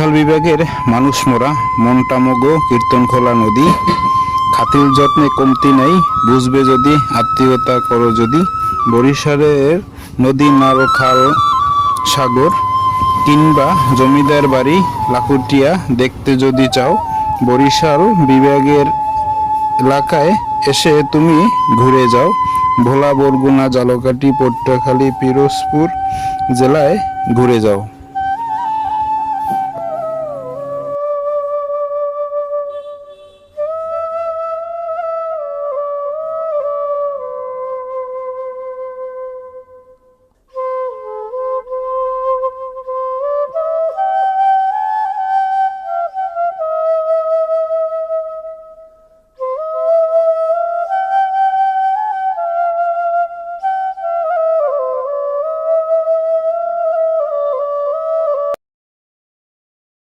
বরিশাল বিভাগের মানুষ মোরা। মনটামগো কীর্তনখোলা নদী। খাতির যত্নে কমতি নাই, বুঝবে যদি, আত্মীয়তা করো যদি। বরিশালের নদী নাল খাল সাগর, কিংবা জমিদার বাড়ি, লাকুটিয়া দেখতে যদি চাও, বরিশাল বিভাগের এলাকায় এসে তুমি ঘুরে যাও। ভোলা, বরগুনা জালকাটি পটুয়াখালী পিরোজপুর জেলায় ঘুরে যাও।